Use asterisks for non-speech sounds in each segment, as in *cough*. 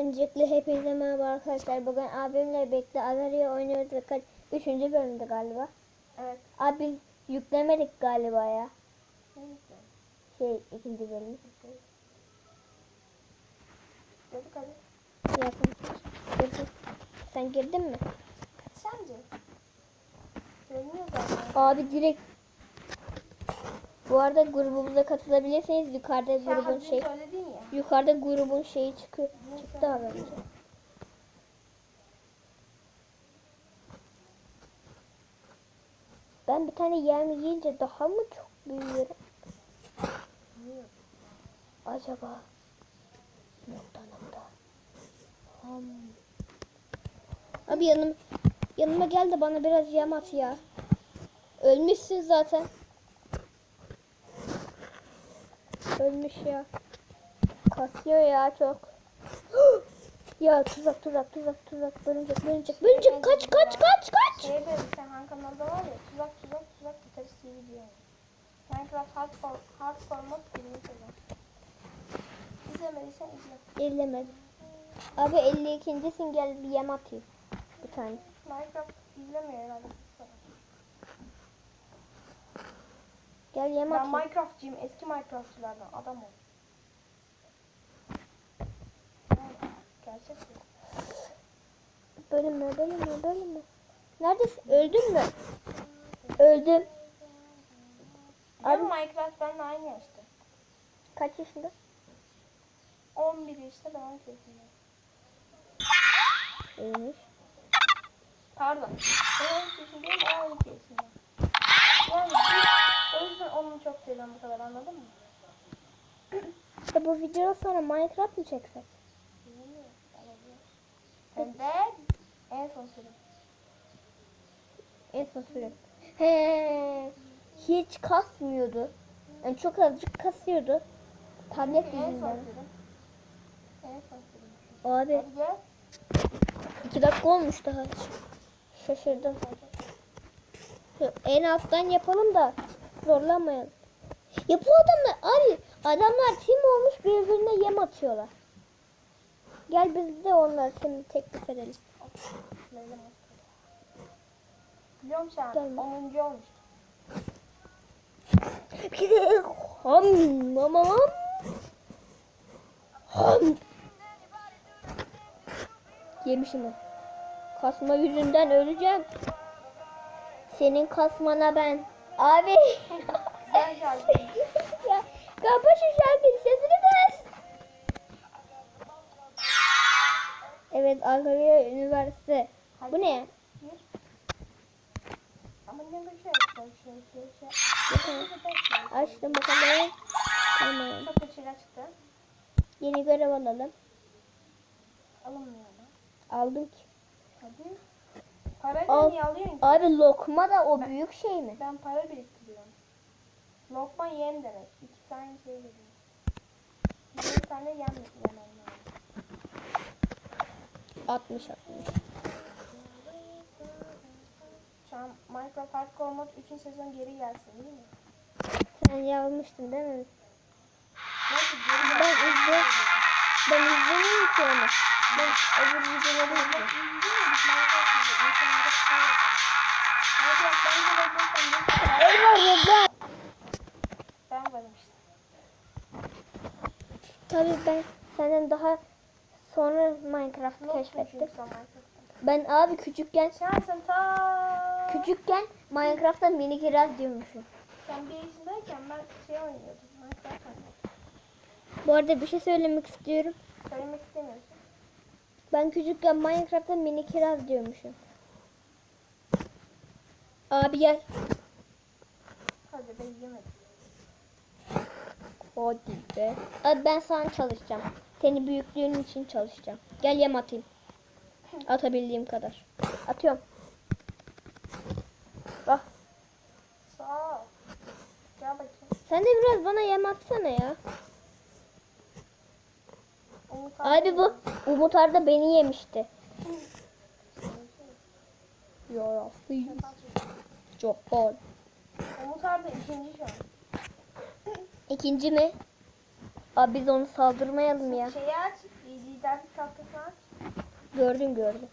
Öncelikle hepinize merhaba arkadaşlar. Bugün abimle birlikte Agario oynuyoruz ve kaç... Üçüncü bölümde galiba. Evet. Abi yüklemedik galiba ya. Neyse. Şey ikinci bölüm. Dedik hadi. Yapın. Girdim. Sen girdin mi? Sence? Görünüyor zaten. Abi direkt bu arada grubumuza katılabilirseniz yukarıda Sen grubun şey yukarıda grubun şeyi çıkıyor. Çıktı az önce. Ben bir tane yem yiyince daha mı çok büyüyorum? Acaba nokta nokta. Hmm. Abi yanım yanıma gel de bana biraz yem at ya. Ölmüşsün zaten. Ölmüş ya. Kasıyor ya çok. *gasps* ya tuzak tuzak tuzak tuzak bölünecek bölünecek bölünecek kaç kaç kaç kaç. Şey böyle sen hangi kanalda var ya tuzak tuzak tuzak gitarist TV diyor. Minecraft Hardcore, Hardcore mod birinci sezon. İzlemediysen izle. Ellemedim. Abi 52.sin gel bir yem atayım. Bir tane. Minecraft izlemiyor herhalde. Gel yem Ben atayım. Minecraft'cıyım. Eski Minecraft'çılardan. Adam ol. Gerçek mi? Bölünme, bölünme, bölünme. Neredesin? Öldün mü? Öldüm. Abi Minecraft benimle aynı yaşta. Kaç yaşında? 11 yaşında ben 12 yaşındayım. İyiymiş. Pardon. Ben 13 yaşındayım, o 12 yaşında. Yani o yüzden onu çok seviyorum bu kadar anladın mı? İşte bu videodan sonra Minecraft mı çeksek? Hem de en son sürüm. En son süre. He. Hiç kasmıyordu. Yani çok azıcık kasıyordu. Tablet En son yüzünden. sürüm. En son sürüm. Abi Hadi gel. iki dakika olmuş daha. Şaşırdım. En alttan yapalım da zorlamayalım. Ya bu adamlar abi adamlar tim olmuş birbirine yem atıyorlar. Gel biz de onlar tim teklif edelim. Moskova. Biliyorum sen Gelme. 10. olmuş. Ham ham ham. Ham. Yemişim. Kasma yüzünden öleceğim. Senin kasmana ben. Abi. Güzel şarkı. *laughs* ya kapa şu şarkının sesini kız. Evet Ankara'ya Üniversite. Bu ne? Bir. Ama ne bir şey. Bakalım. Açtım bakalım. Tamam. Çok çıktı. Yeni görev alalım. Alınmıyor mu? Aldım ki. Hadi. Parayı da niye alıyorsun ki? Abi lokma da o büyük şey mi? Ben para biriktiriyorum. Lokma yem demek. İki tane şey veriyor. Bir tane yem yemem lazım. 60 60. Şu an Minecraft Hardcore mod 3. sezon geri gelsin değil mi? Sen yazmıştın değil mi? Nasıl geri Ben gelsin? izle ben izlemiyorum ki onu. Ben öbür videoları izliyorum. Minecraft Eyvah. Ben varım işte. Tabii ben senden daha sonra Minecraft Yoksun keşfettim. Ben abi küçükken ta küçükken Minecraft'ta mini kiraz diyormuşum. sen bir yaşındayken ben şey oynuyordum. Minecraft oynuyordum. Bu arada bir şey söylemek istiyorum. Söylemek istemiyorsun. Ben küçükken Minecraft'ta mini kiraz diyormuşum. Abi gel. Hadi ben yemedim. Hadi be. Abi ben sana çalışacağım. Seni büyüklüğün için çalışacağım. Gel yem atayım. Atabildiğim kadar. Atıyorum. Bak. Sağ ol. Gel bakayım. Sen de biraz bana yem atsana ya. Umut Abi bu Umut Arda beni yemişti. Yarası. Çok bol. Umut Arda ikinci şu an. İkinci mi? Abi biz onu saldırmayalım ya. Şeyi aç. Liderlik tahtasını aç. Gördüm gördüm.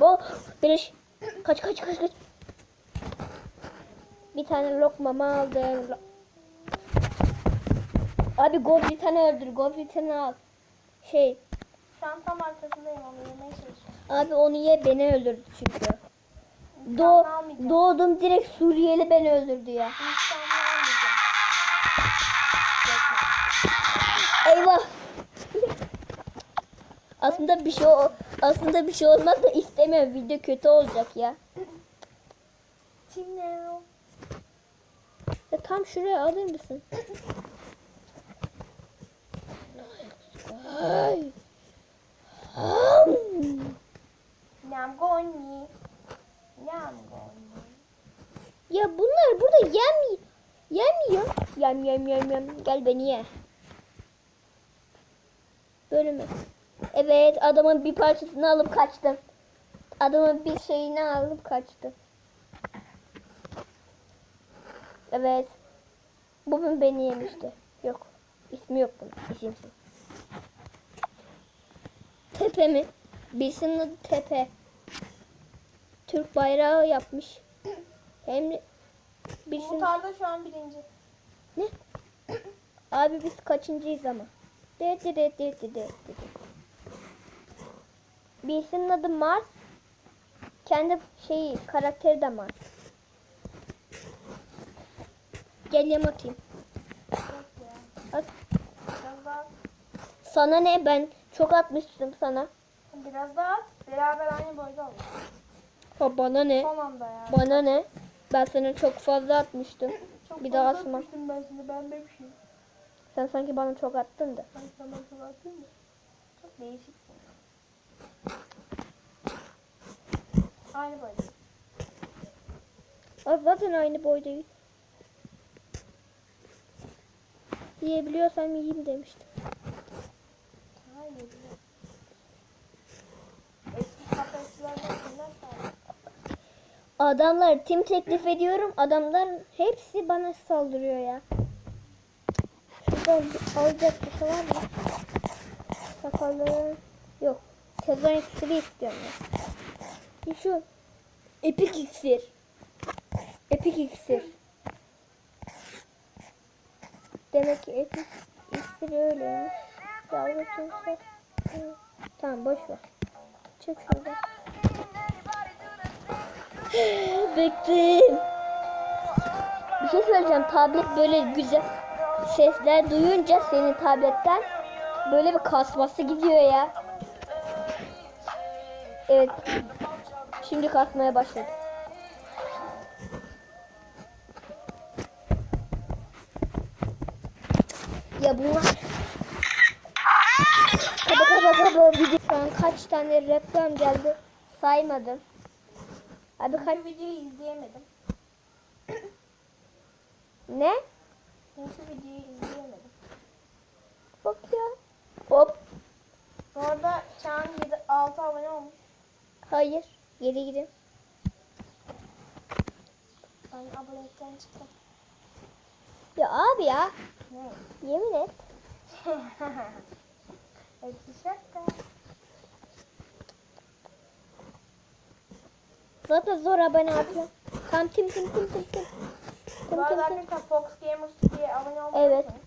Bu bir kaç kaç kaç kaç. Bir tane lokmamı aldım. Lo- Abi Goblin'i öldür. Goblin'i al. Şey Şu an tam arkasındayım onu yemeye çalışıyorum. abi onu ye beni öldürdü çünkü. İntikamını Do almayacağım. doğdum direkt Suriyeli beni öldürdü ya. Eyvah. aslında bir şey aslında bir şey olmaz da istemiyorum. Video kötü olacak ya. Ya tam şuraya alır mısın? *laughs* Ay. Nam goni. Nam goni. Ya bunlar burada yem yemiyor. Yem yem yem yem. Gel beni ye. Böyle mi? Evet adamın bir parçasını alıp kaçtım. Adamın bir şeyini alıp kaçtım. Evet. Bugün beni yemişti. Yok. İsmi yok bunun. İsimsiz. Tepe mi? Birisinin adı Tepe. Türk bayrağı yapmış. Hem birisinin... Muhtarda şu an birinci. Ne? Abi biz kaçıncıyız ama? De de de de de de. Birisinin adı Mars. Kendi şeyi, karakteri de Mars. Gel yem atayım. At. Sana ne? Ben çok atmıştım sana. biraz daha at. Beraber aynı boyda olur. Ha bana ne? Son anda ya. Bana ne? Ben sana çok fazla atmıştım. Çok bir daha atma. ben seni. Ben bir şey. Sen sanki bana çok attın da. Ben sana çok attım da. Çok değişiksin. Aynı boyda. Aa, zaten aynı boydayız. Yiyebiliyorsam yiyeyim demiştim. Hayır. Eski kafesçilerden? Adamlar tim teklif ediyorum. Adamlar hepsi bana saldırıyor ya. Şuradan alacak bir şey var mı? Sakallı. Yok. Sezon iksiri istiyorum ya. Şu. Epik iksir. Epik iksir. Demek ki epik iksir öyleymiş. Hı. Tamam boş ver. Çık şuradan. Bekleyin. Bir şey söyleyeceğim. Tablet böyle güzel sesler duyunca senin tabletten böyle bir kasması gidiyor ya. Evet. Şimdi kasmaya başladı. Ya bunlar Kaba kaba kaba video şu an kaç tane reklam geldi saymadım. Abi kaç videoyu izleyemedim. *clears throat* ne? Çünkü videoyu izleyemedim. Bak ya. Hop. Bu arada Çağan 7, 6 abone olmuş. Hayır. Geri gidin. Ben abonelikten çıktım. Ya abi ya. Ne? Yemin et. *laughs* Hepsi şaka. Zaten zor abone yapıyor. Tam tim tim tim tim tim. Arada tim tim. arkadaşlar Fox Gamers diye abone olmayı Evet. unutmayın.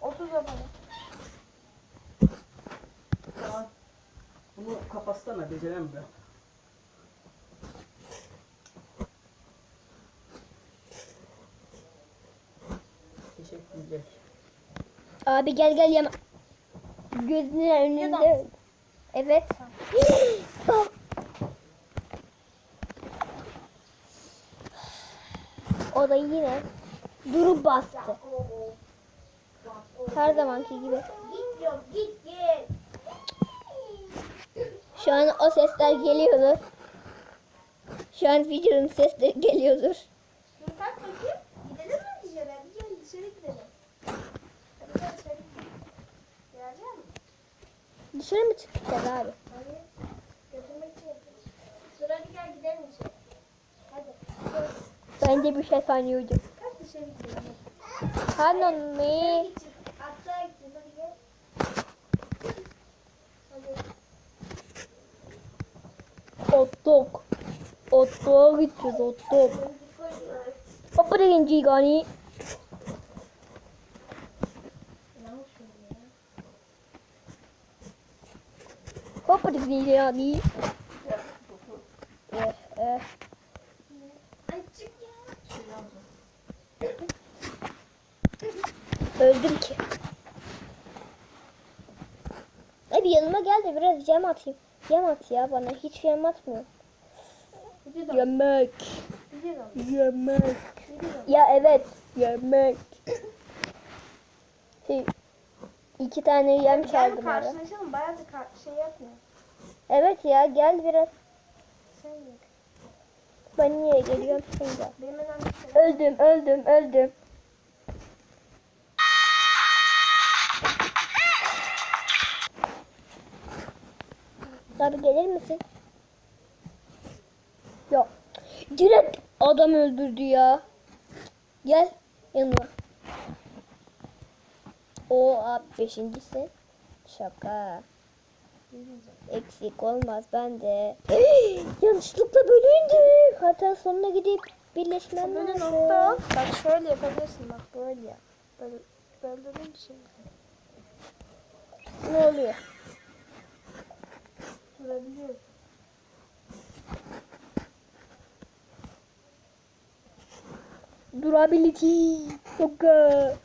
30 abone. Aa, Bunu kapatsana beceremiyorum. Teşekkürler. Abi gel gel yeme. Gözünün önünde. Evet. o *gasps* da yine durup bastı. Her zamanki gibi. Şu an o sesler geliyordur. Şu an videonun sesleri geliyordur. Dışarı? Hadi gel dışarı dışarı mı çıkacağız abi? Hadi. Götürmek için. Dur hadi gel gidelim dışarı. Bence bir şey sanıyordum. Kalk dışarı gidelim. Pardon me. Hatta gideceğiz hadi gel. Hadi. Hot dog. Hot dog'a gideceğiz hot dog. Papa da genci. Papa da genci. Öldüm ki. Abi yanıma gel de biraz yem atayım. Yem at ya bana. Hiç yem atmıyor. Yemek. Yemek. Ya evet. Yemek. Şey, iki tane yem Gel çaldım ara. karşılaşalım. Bayağı da kar- şey yapmıyor. Evet ya gel biraz. Sen de. Ben niye geliyorum önemli şey. Öldüm öldüm öldüm. Abi gelir misin? Yok. Direkt adam öldürdü ya. Gel yanıma. O abi beşincisi. Şaka. Eksik olmaz ben de. *gasps* Yanlışlıkla bölündüm. Hatta sonuna gidip birleşmem Böyle lazım. nokta al. Bak şöyle yapabilirsin bak böyle yap. Böyle böyle bir şey. Ne oluyor? Durabiliyoruz. Durability. Şaka.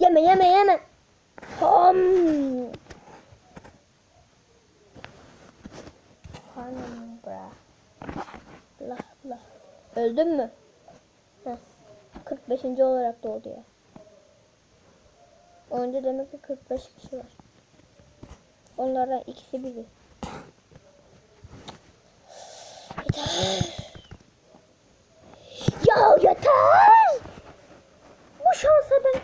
Yeme yeme yeme. Ham. Hanım bra. La la. Öldün mü? Heh. 45. olarak doğdu ya. Önce demek ki 45 kişi var. Onlardan ikisi bizi. Yeter. Ya yeter. Bu şansa ben.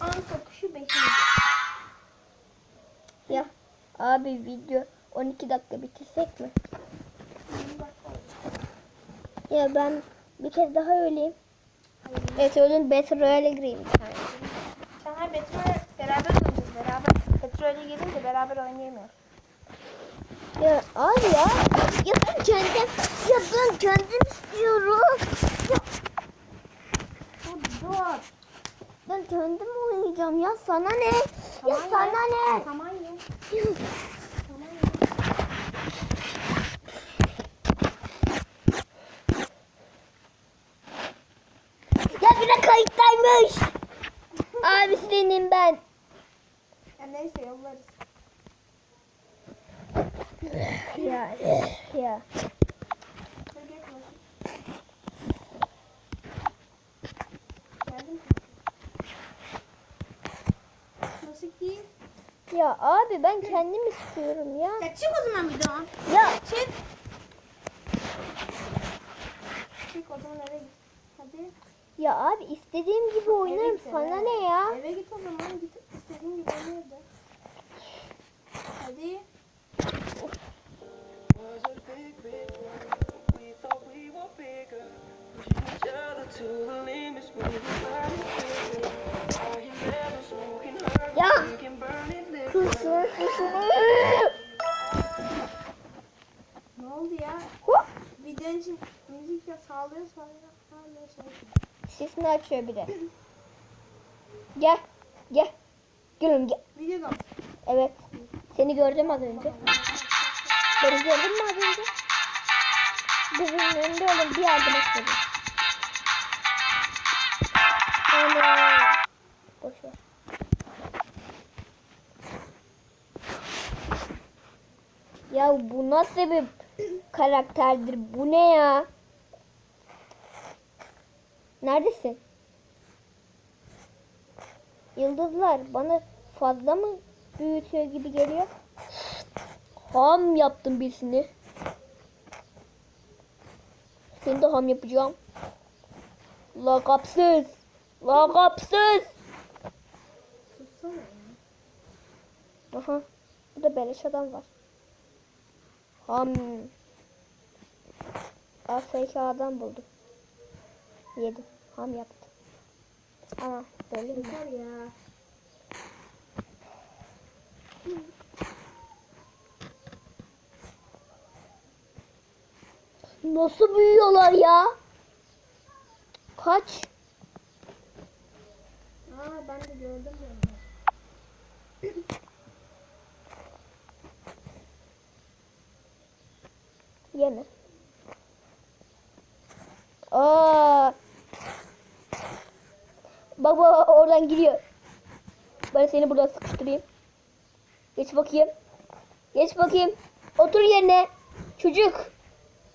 Anka kuşu beşinci. Ya abi video 12 dakika bitirsek mi? Ya ben bir kez daha öleyim. Evet ölün Battle Royale'e gireyim bir tane. Sen Petrol'e beraber oynayacağız. Beraber Petrol'e gelince beraber oynayamıyoruz. Ya abi ya. Ya ben kendim, ya ben kendim istiyorum. Ya Dur ben kendim oynayacağım ya sana ne? Ya Tamam sana ya. ne? Tamam ya. Ya. Tamam ya. Ya bir de kayıttaymış. Abi senin ben. Ya neyse yollarız. Ya ya. Ya abi ben kendim istiyorum ya. Ya çık o zaman bir daha. Ya Çık. Çık o zaman eve git. Hadi. Ya abi istediğim gibi oynarım git sana eve. ne ya? Eve git o zaman git istediğin gibi oyna evde. Hadi. Ya. Kızım kızım. Ne oldu ya? Videonun için müzik ya sağlıyor sonra hala Sesini açıyor bir de. Gel. Gel. Gülüm gel. Evet. Seni gördüm az önce. Beni gördün mü az önce? Gözümün önünde oğlum bir yardım etmedim. Ana. Boş ver. Ya bu nasıl bir karakterdir? Bu ne ya? Neredesin? Yıldızlar bana fazla mı büyütüyor gibi geliyor? Ham yaptım birisini. Seni de ham yapacağım. Lakapsız. Lakapsız. Aha. Burada beleş adam var. Ham. AFK'dan buldum. Yedim. Ham yaptım. Ama böyle mi? Ya. Nasıl büyüyorlar ya? Kaç? Aa ben de gördüm ya. Yeme. Aa. Baba oradan giriyor. Ben seni burada sıkıştırayım. Geç bakayım. Geç bakayım. Otur yerine. Çocuk.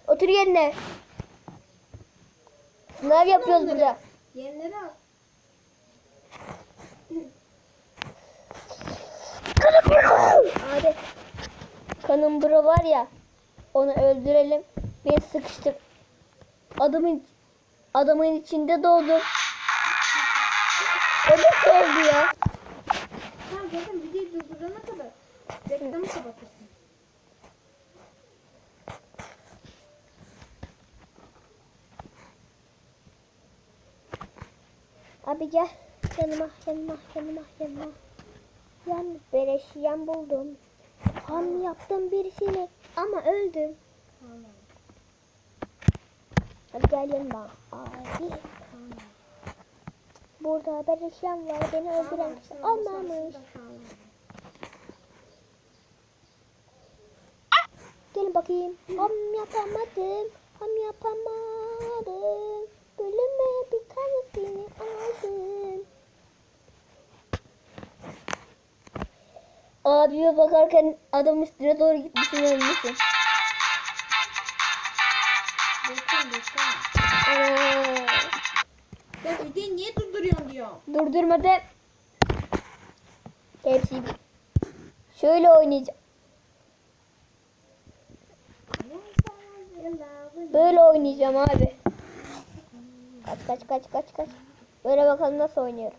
Otur yerine. Sınav yapıyoruz burada. Yenileri al. Abi. Kanım bura var ya. Onu öldürelim. Beni sıkıştır. Adamın adamın içinde doğdum. Reklamı kapatırsın. Abi gel. Yanıma, yanıma, yanıma, yanıma. Yan bereşiyen buldum. Ham yaptım birisini ama öldüm. Hadi gel yanıma. Abi. Burada bereşiyen var. Beni öldüren kişi olmamış. Gelin bakayım. Ham yapamadım. Ham yapamadım. Bölüme bir tanesini aldım. Abime bakarken adam üstüne doğru gitmişsin ölmüşsün. Bekleyin. Ana. Ya videoyu niye durduruyorsun diyor. Durdurmadı. Hepsi. Şöyle oynayacağım. Böyle oynayacağım abi. Kaç kaç kaç kaç kaç. Böyle bakalım nasıl oynuyorum.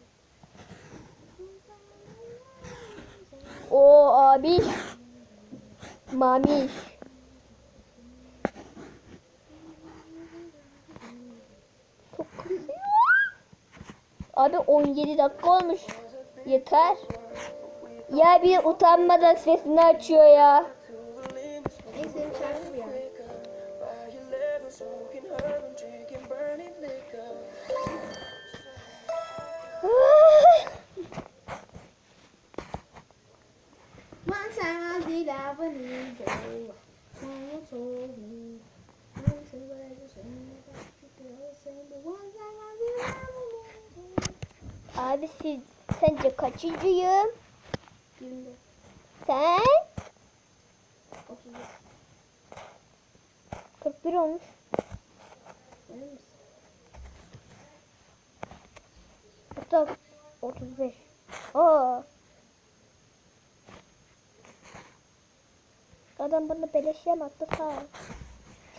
O abi. Mami. Abi 17 dakika olmuş. Yeter. Ya bir utanmadan sesini açıyor ya. Sevdiğim şarkı Abi siz sence kaçıncıyım? Yirmi. Sen? Otuz. 41 olmuş. Hatta 35. Aa. Adam bana beleş yem attı sağ ol.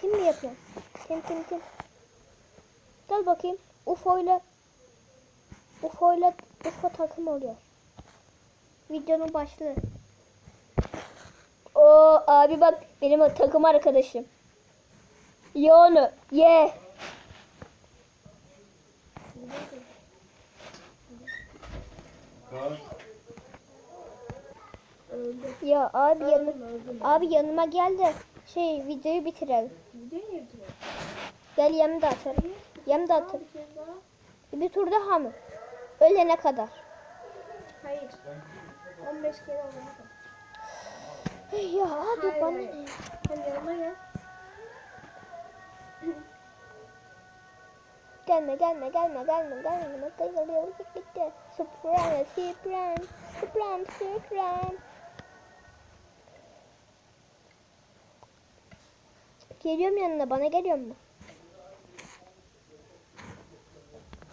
Kim mi yapıyorsun? Kim kim kim? Gel bakayım. UFO'yla UFO'yla UFO takım oluyor. Videonun başlığı. O abi bak benim takım arkadaşım. Ye onu. Ye. Ya abi yanı, abi yanıma gel de şey videoyu bitirelim. Videoyu? Gel yem de atarım. Yem de atarım. Bir kez daha. Ölene kadar. Hayır. 15 kere olana kadar. Ya abi Hayır, bana hayır. ne? Sen yanıma gel. Gelme gelme gelme gelme gelme. Geliyor bitti. Süpren, süpren, süpren, süpren. Geliyorum yanına bana geliyor mu?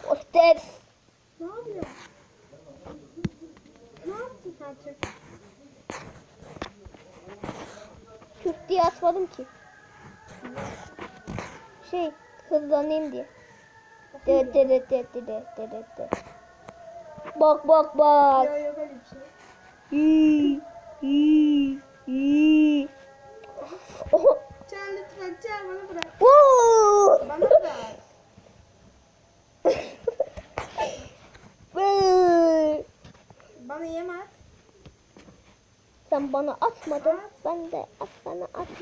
Hostes. Ne yapıyor? Diye atmadım ki. Şey hızlanayım diye. Şey, de de de de de de de de. Bak bak bak. Yok yok öyle bir şey.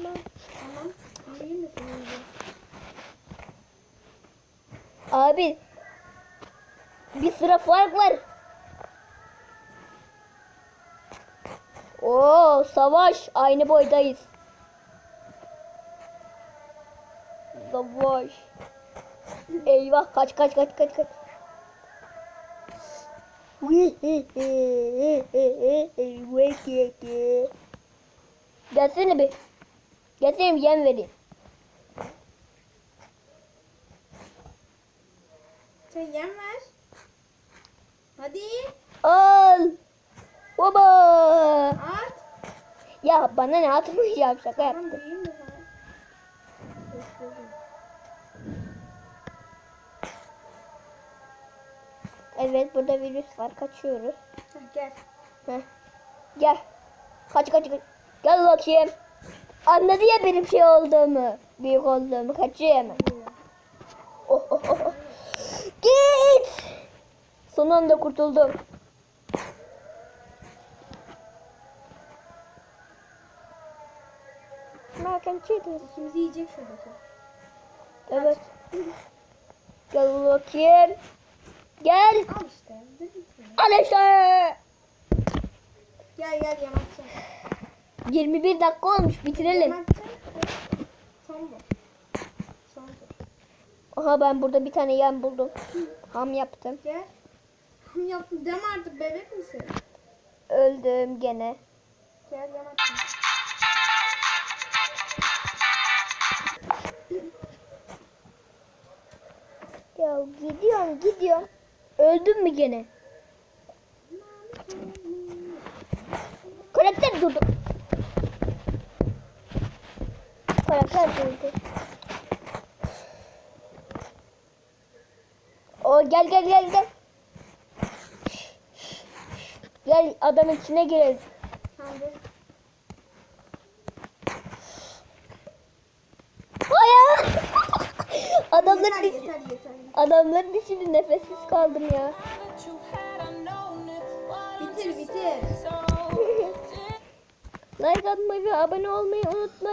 Atmam. Tamam. Yiyeyim mi? Abi bir sıra fark var. Oo savaş aynı boydayız. Savaş. Eyvah kaç kaç kaç kaç kaç. Gelsene bir. Bir yem vereyim. Sen yem ver. Hadi. Al. Baba. At. Ya bana ne atmayacağım şaka yaptım. Evet burada virüs var kaçıyoruz. Gel. Heh. Gel. Kaç kaç kaç. Gel bakayım. Anladı ya benim şey olduğumu. Büyük olduğumu. Kaçıyor hemen. Oh, oh, oh. Git. Son anda kurtuldum. Merken cheater. İkimizi yiyecek şuradaki. Evet. Gel bakayım. Gel. Al işte. Al işte. Gel gel atacağım. 21 dakika olmuş bitirelim. Aha ben burada bir tane yem buldum. Ham yaptım. Gel. Ham yaptın deme artık bebek misin? Öldüm gene. Gel yem atacağım. Ya gidiyorum gidiyorum. Öldüm mü gene? Karakter durdu. Karakter durdu. O gel gel gel gel. Gel adamın içine girelim. Hayır. Adamların, Yeter yeter yeter. adamların içinde nefessiz kaldım ya. Bitir bitir. *laughs* Like atmayı ve abone olmayı unutmayın.